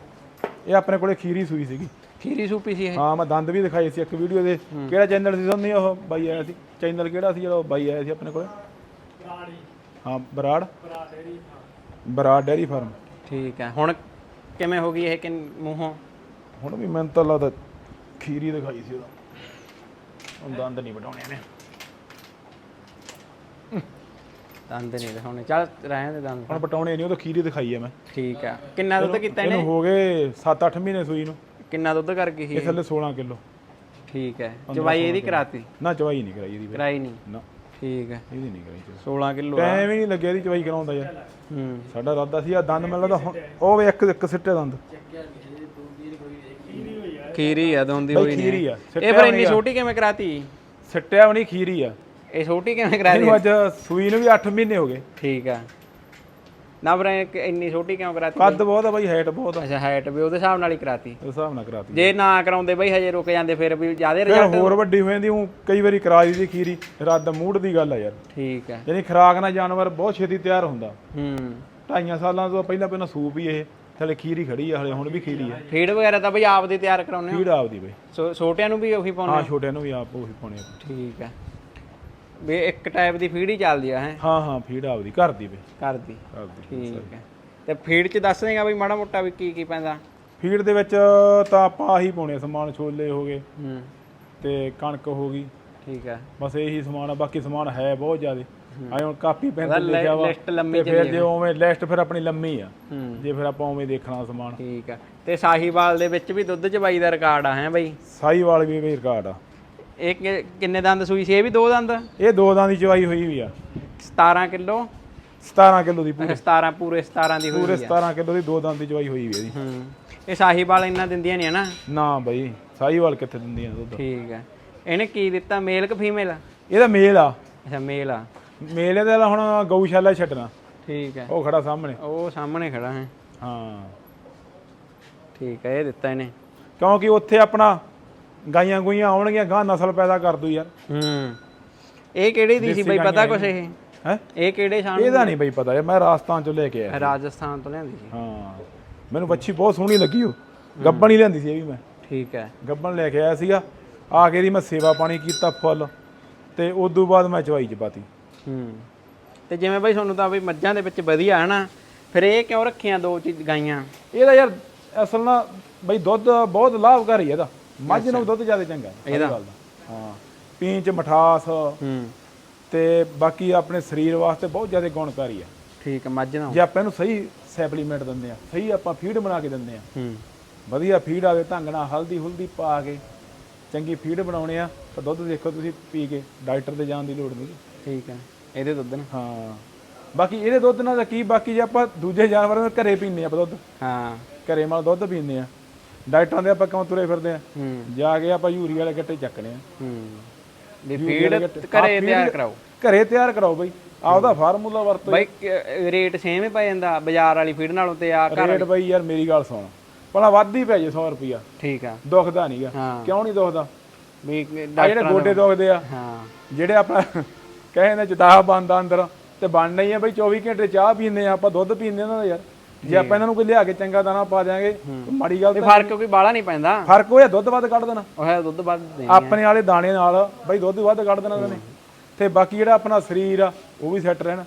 ਇਹ ਆਪਣੇ ਕੋਲੇ ਖੀਰੀ ਸੂਈ ਸੀਗੀ। ਖੀਰੀ ਸੂਪੀ ਸੀ ਇਹ। ਹਾਂ ਮੈਂ ਦੰਦ ਵੀ ਦਿਖਾਏ ਸੀ ਇੱਕ ਵੀਡੀਓ ਦੇ। ਕਿਹੜਾ ਚੈਨਲ ਸੀ ਤੁਹਾਨੂੰ ਉਹ ਬਾਈ ਆਇਆ ਸੀ। ਚੈਨਲ ਕਿਹੜਾ ਸੀ ਜਿਹੜਾ ਉਹ ਬਾਈ ਆਇਆ ਸੀ ਆਪਣੇ ਕੋਲੇ? ਹਾਂ ਬਰਾੜ? ਬਰਾੜ ਡੈਰੀ ਫਾਰਮ ਠੀਕ ਹੈ। ਹੁਣ ਕਿਵੇਂ ਹੋ ਗਈ ਇਹ ਕਿ ਮੂੰਹੋਂ? ਹੁਣ ਵੀ ਮੈਨੂੰ ਤਾਂ ਲੱਗਦਾ ਖੀਰੀ ਦਿਖਾਈ ਸੀ ਉਹਦਾ। ਹੁਣ ਦੰਦ ਨਹੀਂ ਵਡਾਉਣੇ ਨੇ ਦੰਦ ਨਹੀਂ ਦਿਖਾਉਣੇ। ਚੱਲ ਰਹਿਣ ਦੇ ਦੰਦ। ਹੁਣ ਵਟਾਉਣੇ ਨਹੀਂ ਉਹ ਤਾਂ ਖੀਰੀ ਦਿਖਾਈ ਆ ਮੈਂ। ਠੀਕ ਆ ਕਿੰਨਾ ਦੁੱਧ ਕੀਤਾ ਇਹਨੇ? ਇਹਨੂੰ ਹੋ ਗਏ 7-8 ਮਹੀਨੇ ਸੂਈ ਨੂੰ। ਕਿੰਨਾ ਦੁੱਧ ਕਰ ਗਈ ਇਹ ਸੀ ਥੱਲੇ 16 ਕਿਲੋ। ਠੀਕ ਹੈ। ਚਵਾਈ ਇਹਦੀ ਕਰਾਤੀ? ਨਾ ਚਵਾਈ ਨਹੀਂ ਕਰਾਈ ਇਹਦੀ। ਕਰਾਈ ਨਹੀਂ? ਨਾ। ਠੀਕ ਹੈ। ਇਹਦੀ ਨਹੀਂ ਕਰਾਈ ਚਵਾਈ। 16 ਕਿਲੋ ਟਾਈਮ ਹੀ ਨਹੀਂ ਲੱਗਿਆ ਇਹਦੀ ਚਵਾਈ ਕਰਾਉਂਦਾ ਯਾਰ। ਹੂੰ। ਸਾਡਾ ਇਰਾਦਾ ਸੀ ਆ ਦੰਦ ਮਿਲਦਾ ਹੁਣ ਉਹ ਵੇ ਇੱਕ ਇੱਕ ਸਿੱਟੇ ਦੰਦ। ਖੀਰੀ ਆ ਦੋਂਦੀ ਬਈ ਹੋਈ ਖੀਰੀ ਆ, ਇਹ ਫਿਰ ਇੰਨੀ। ਛੋਟੀ ਕਿਵੇਂ ਕਰਾਤੀ? ਸਿੱਟਿਆ ਵੀ ਨਹੀਂ ਖੀਰੀ ਆ। ਇਹ ਛੋਟੀ ਕਿਵੇਂ ਕਰਾਤੀ? ਇਹਨੂੰ ਅੱਜ ਸੂਈ ਨੂੰ ਵੀ 8 ਮਹੀਨੇ ਹੋ ਗਏ। ਠੀਕ ਆ। ਨਾ ਇਹ ਇੰਨੀ ਛੋਟੀ ਕਿਉਂ ਕਰਾਤੀ ਕੱਦ ਬਹੁਤ ਆ ਬਾਈ ਹਾਈਟ ਬਹੁਤ ਆ। ਅੱਛਾ ਹਾਈਟ ਵੀ ਉਹਦੇ ਹਿਸਾਬ ਨਾਲ ਹੀ ਕਰਾਤੀ। ਉਸ ਹਿਸਾਬ ਨਾਲ ਕਰਾਤੀ। ਜੇ ਨਾ ਕਰਾਉਂਦੇ ਬਈ ਹਜੇ ਰੁਕ ਜਾਂਦੇ ਫਿਰ ਵੀ ਜ਼ਿਆਦਾ ਫਿਰ ਰਿਜ਼ਲਟ ਹੋਰ ਵੱਡੀ ਹੋ ਜਾਂਦੀ ਹੂੰ ਕਈ ਵਾਰੀ ਕਰਾ ਦੀ ਖੀਰੀ ਰੱਦ ਮੂਡ ਦੀ ਗੱਲ ਆ ਯਾਰ। ਠੀਕ ਹੈ ਯਾਨੀ ਖਰਾਕ ਨਾਲ ਜਾਨਵਰ ਬਹੁਤ ਛੇਤੀ ਤਿਆਰ ਹੁੰਦਾ। ਹੂੰ। ਢਾਈਆਂ ਸਾਲਾਂ ਤੋਂ ਪਹਿਲਾਂ ਪਹਿਲਾਂ ਸੂਪ ਹੀ ਇਹ ਥਲੇ ਖੀਰੀ ਖੜੀ ਆ ਹਲੇ ਹੁਣ ਵੀ ਖੀਰੀ ਆ। ਫੀਡ ਵਗੈਰਾ ਤਾਂ ਬਈ ਆਪ ਦੇ ਤਿਆਰ ਕਰਾਉਨੇ ਹੋ? ਫੀਡ ਆਪਦੀ ਬਈ। ਛੋਟਿਆਂ ਨੂੰ ਵੀ ਉਹੀ ਪਾਉਨੇ ਹਾਂ ਛੋਟਿਆਂ ਨੂੰ ਵੀ ਆਪ ਉਹੀ ਪਾਉਣੇ ਆ। ਠੀਕ ਹੈ ਵੀ ਇੱਕ ਟਾਈਪ ਦੀ ਫੀਡ ਹੀ ਚੱਲਦੀ ਆ ਹੈ? ਹਾਂ ਹਾਂ ਫੀਡ ਆਪਦੀ ਘਰ ਦੀ ਬਈ ਘਰ ਦੀ ਘਰ ਦੀ ਠੀਕ ਹੈ। ਤੇ ਫੀਡ ਚ ਦੱਸ ਦੇਗਾ ਬਈ ਮਾੜਾ ਮੋਟਾ ਵੀ ਕੀ ਕੀ ਪੈਂਦਾ? ਫੀਡ ਦੇ ਵਿੱਚ ਤਾਂ ਆਪਾਂ ਆਹੀ ਪਾਉਣੇ ਆ, ਸਮਾਨ ਛੋਲੇ ਹੋ ਗਏ। ਹੂੰ। ਤੇ ਕਣਕ ਹੋ ਗਈ। ਠੀਕ ਹੈ ਬਸ ਇਹੀ ਸਮਾਨ ਆ ਬਾਕੀ ਸਮਾਨ ਹੈ ਬਹੁਤ ਜ਼ਿਆਦੇ। ਆਏ ਹੁਣ ਕਾਪੀ ਪੈਨ ਤੇ ਉਹਦਾ ਲਿਖਿਆ ਵਾ ਲਿਸਟ ਲੰਮੀ ਤੇ ਫਿਰ ਜੇ ਉਵੇਂ ਲਿਸਟ ਫਿਰ ਆਪਣੀ ਲੰਮੀ ਆ। ਹੂੰ। ਜੇ ਫਿਰ ਆਪਾਂ ਉਵੇਂ ਦੇਖਣਾ ਸਮਾਨ। ਠੀਕ ਹੈ ਤੇ ਸਾਹੀਵਾਲ ਦੇ ਵਿੱਚ ਵੀ ਦੁੱਧ ਚਬਾਈ ਦਾ ਰਿਕਾਰਡ ਆ ਹੈ ਬਈ? ਸਾਈਵਾਲ ਵੀ ਵੀ ਰਿਕਾਰਡ ਆ। ਇਹ ਕਿ- ਕਿੰਨੇ ਦੰਦ ਸੂਈ ਸੀ? ਇਹ ਵੀ ਦੋ ਦੰਦ? ਇਹ ਦੋ ਦਾਂ ਦੀ ਚਵਾਈ ਹੋਈ ਵੀ ਆ। 17 ਕਿਲੋ? 17 ਕਿਲੋ ਦੀ ਪੂਰੀ। 17 ਪੂਰੇ 17 ਦੀ ਹੋਈ ਪੂਰੇ ਹੋਈ ਆ। 17 ਕਿਲੋ ਦੀ ਦੋ ਦਾਂ ਦੀ ਚਵਾਈ ਹੋਈ ਵੀ ਇਹਦੀ। ਹੂੰ। ਇਹ ਸਾਹੀਵਾਲ ਇੰਨਾ ਦਿੰਦੀਆਂ ਨਹੀਂ ਨਾ? ਨਾ ਬਈ ਸਾਈਵਾਲ ਕਿੱਥੇ ਦਿੰਦੀਆਂ ਦੁੱਧ? ਠੀਕ ਹੈ ਇਹਨੇ ਕੀ ਦਿੱਤਾ ਮੇਲ ਕਿ ਫੀਮੇਲ? ਇਹਦਾ ਮੇਲ ਆ। ਅੱਛਾ ਮੇਲ ਆ। ਮੇਲ ਇਹਦਾ ਹੁਣ ਗਊਸ਼ਾਲਾ ਛੱਡਣਾ। ਠੀਕ ਹੈ ਉਹ ਖੜਾ ਸਾਹਮਣੇ। ਉਹ ਸਾਹਮਣੇ ਖੜਾ ਹੈ। ਹਾਂ। ਠੀਕ ਹੈ ਇਹ ਦਿੱਤਾ ਇਹਨੇ। ਕਿਉਂਕਿ ਉੱਥੇ ਆਪਣਾ ਗਾਈਆਂ ਗੁਈਆਂ ਆਉਣਗੀਆਂ ਗਾਂ ਨਸਲ ਪੈਦਾ ਕਰ ਦੂ ਯਾਰ। ਹੂੰ। ਇਹ ਕਿਹੜੀ ਦੀ ਸੀ ਬਈ ਪਤਾ ਕੁਛ ਇਹ? ਹੈ? ਇਹ ਕਿਹੜੇ ਸ਼ਾਨ ਇਹਦਾ ਨਹੀਂ ਬਈ ਪਤਾ ਮੈਂ ਰਾਜਸਥਾਨ ਚੋਂ ਲੈ ਕੇ ਆਇਆ ਰਾਜਸਥਾਨ ਤੋਂ ਲਿਆਂਦੀ ਸੀ। ਹਾਂ। ਮੈਨੂੰ ਬੱਚੀ ਬਹੁਤ ਸੋਹਣੀ ਲੱਗੀ ਉਹ। ਗੱਬਣ ਹੀ ਲਿਆਂਦੀ ਸੀ ਇਹ ਵੀ ਮੈਂ। ਠੀਕ ਹੈ। ਗੱਬਣ ਲੈ ਕੇ ਆਇਆ ਸੀਗਾ। ਆ ਕੇ ਇਹਦੀ ਮੈਂ ਸੇਵਾ ਪਾਣੀ ਕੀਤਾ ਫੁੱਲ। ਤੇ ਉਸ ਤੋਂ ਬਾਅਦ ਮੈਂ ਚਵਾਈ ਚ ਪਾਤੀ ਹੂੰ। ਤੇ ਜਿਵੇਂ ਬਈ ਤੁਹਾਨੂੰ ਤਾਂ ਬਈ ਮੱਝਾਂ ਦੇ ਵਿੱਚ ਵਧੀਆ ਹੈ ਨਾ ਫਿਰ ਇਹ ਕਿਉਂ ਰੱਖੀਆਂ ਦੋ ਚੀਜ਼ ਗਾਈਆਂ? ਇਹਦਾ ਯਾਰ ਅਸਲ ਨਾ ਬਈ ਦੁੱਧ ਬਹੁਤ ਲਾਭਕਾਰੀ ਹੈ ਇਹਦਾ। ਮੱਝ ਨਾਲੋਂ ਦੁੱਧ ਜ਼ਿਆਦਾ ਚੰਗਾ ਇਹਦਾ? ਗੱਲ ਦਾ। ਹਾਂ ਪੀਣ ਚ ਮਠਾਸ ਹੂੰ। ਤੇ ਬਾਕੀ ਆਪਣੇ ਸਰੀਰ ਵਾਸਤੇ ਬਹੁਤ ਜ਼ਿਆਦਾ ਗੁਣਕਾਰੀ ਆ। ਠੀਕ ਹੈ ਮੱਝ ਨਾਲ। ਜੇ ਆਪਾਂ ਇਹਨੂੰ ਸਹੀ ਸੈਪਲੀਮੈਂਟ ਦਿੰਦੇ ਆ ਸਹੀ ਆਪਾਂ ਫੀਡ ਬਣਾ ਕੇ ਦਿੰਦੇ ਆ। ਹੂੰ। ਵਧੀਆ ਫੀਡ ਆਵੇ ਢੰਗ ਨਾਲ ਹਲਦੀ ਹੁਲਦੀ ਪਾ ਕੇ ਚੰਗੀ ਫੀਡ ਬਣਾਉਣੇ ਆ ਤਾਂ ਦੁੱਧ ਦੇਖੋ ਤੁਸੀਂ ਪੀ ਕੇ ਡਾਕਟਰ ਤੇ ਜਾਣ ਦੀ ਲੋੜ ਨਹੀਂ। ਠੀਕ ਹੈ ਇਹਦੇ ਦੁੱਧ ਨਾਲ। ਹਾਂ ਬਾਕੀ ਇਹਦੇ ਦੁੱਧ ਨਾਲ ਕੀ ਬਾਕੀ ਜੇ ਆਪਾਂ ਦੂਜੇ ਜਾਨਵਰਾਂ ਦੇ ਘਰੇ ਪੀਂਦੇ ਆ ਦੁੱਧ। ਹਾਂ। ਘਰੇ ਮਾਲ ਦੁੱਧ ਪੀਂਦੇ ਆ। ਡਾਕਟਰਾਂ ਦੇ ਆਪਾਂ ਕਿਉਂ ਤੁਰੇ ਫਿਰਦੇ ਆ? ਜਾ ਕੇ ਆਪਾਂ ਯੂਰੀ ਵਾਲੇ ਗੱਟੇ ਚੱਕਣੇ ਆ। ਵੀ ਫੀਡ ਘਰੇ ਤਿਆਰ ਕਰਾਓ। ਘਰੇ ਤਿਆਰ ਕਰਾਓ ਬਈ। ਆਪਦਾ ਫਾਰਮੂਲਾ ਵਰਤੋ ਬਈ ਰੇਟ ਸੇਮ ਹੀ ਪੈ ਜਾਂਦਾ ਬਾਜ਼ਾਰ ਵਾਲੀ ਫੀਡ ਨਾਲੋਂ ਤੇ ਆ ਘਰ ਰੇਟ ਬਈ ਯਾਰ ਮੇਰੀ ਗੱਲ ਸੁਣ। ਭਲਾ ਵੱਧ ਹੀ ਪੈ ਜੇ 100 ਰੁਪਿਆ ਠੀਕ ਆ। ਦੁਖਦਾ ਨਹੀਂਗਾ ਕਿਉਂ ਨਹੀਂ ਦੁਖਦਾ? ਵੀ ਜਿਹੜੇ ਗੋਡੇ ਦੁਖਦੇ ਆ ਹਾਂ। ਜਿਹੜੇ ਆਪਣਾ ਕਹੇ ਨੇ ਚਟਾਹ ਬੰਦਾ ਅੰਦਰ ਤੇ ਬਣਨਾ ਹੀ ਆ ਬਈ 24 ਘੰਟੇ ਚਾਹ ਪੀਂਦੇ ਆ ਆਪਾਂ ਦੁੱਧ ਪੀਂਦੇ ਉਹਨਾਂ ਦਾ ਯਾਰ। ਜੇ ਆਪਾਂ ਇਹਨਾਂ ਨੂੰ ਕੋਈ ਲਿਆ ਕੇ ਚੰਗਾ ਦਾਣਾ ਪਾ ਦਿਆਂਗੇ ਮਾੜੀ ਗੱਲ ਤੇ ਫ਼ਰਕ ਕੋਈ ਬਾਲਾ ਨਹੀਂ ਪੈਂਦਾ। ਫ਼ਰਕ ਹੋਇਆ ਦੁੱਧ ਵੱਧ ਕੱਢ ਦੇਣਾ। ਉਹ ਹੈ ਦੁੱਧ ਵੱਧ ਦੇ ਆਪਣੇ ਵਾਲੇ ਦਾਣੇ ਨਾਲ ਬਈ ਦੁੱਧ ਵੱਧ ਕੱਢ ਦੇਣਾ ਇਹਨਾਂ ਨੇ। ਤੇ ਬਾਕੀ ਜਿਹੜਾ ਆਪਣਾ ਸਰੀਰ ਆ ਉਹ ਵੀ ਸੈੱਟ ਰਹਿਣਾ।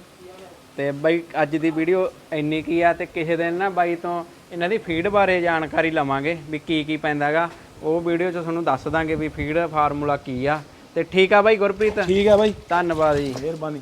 ਤੇ ਬਾਈ ਅੱਜ ਦੀ ਵੀਡੀਓ ਇੰਨੀ ਕੀ ਆ ਤੇ ਕਿਸੇ ਦਿਨ ਨਾ ਬਾਈ ਤੋਂ ਇਹਨਾਂ ਦੀ ਫੀਡ ਬਾਰੇ ਜਾਣਕਾਰੀ ਲਵਾਂਗੇ ਵੀ ਕੀ ਕੀ ਪੈਂਦਾਗਾ। ਉਹ ਵੀਡੀਓ 'ਚ ਤੁਹਾਨੂੰ ਦੱਸ ਦਾਂਗੇ ਵੀ ਫੀਡ ਫਾਰਮੂਲਾ ਕੀ ਆ। ਤੇ ਠੀਕ ਆ ਬਾਈ ਗੁਰਪ੍ਰੀਤ। ਠੀਕ ਆ ਬਾਈ। ਧੰਨਵਾਦ ਜੀ। ਮਿਹਰਬਾਨੀ।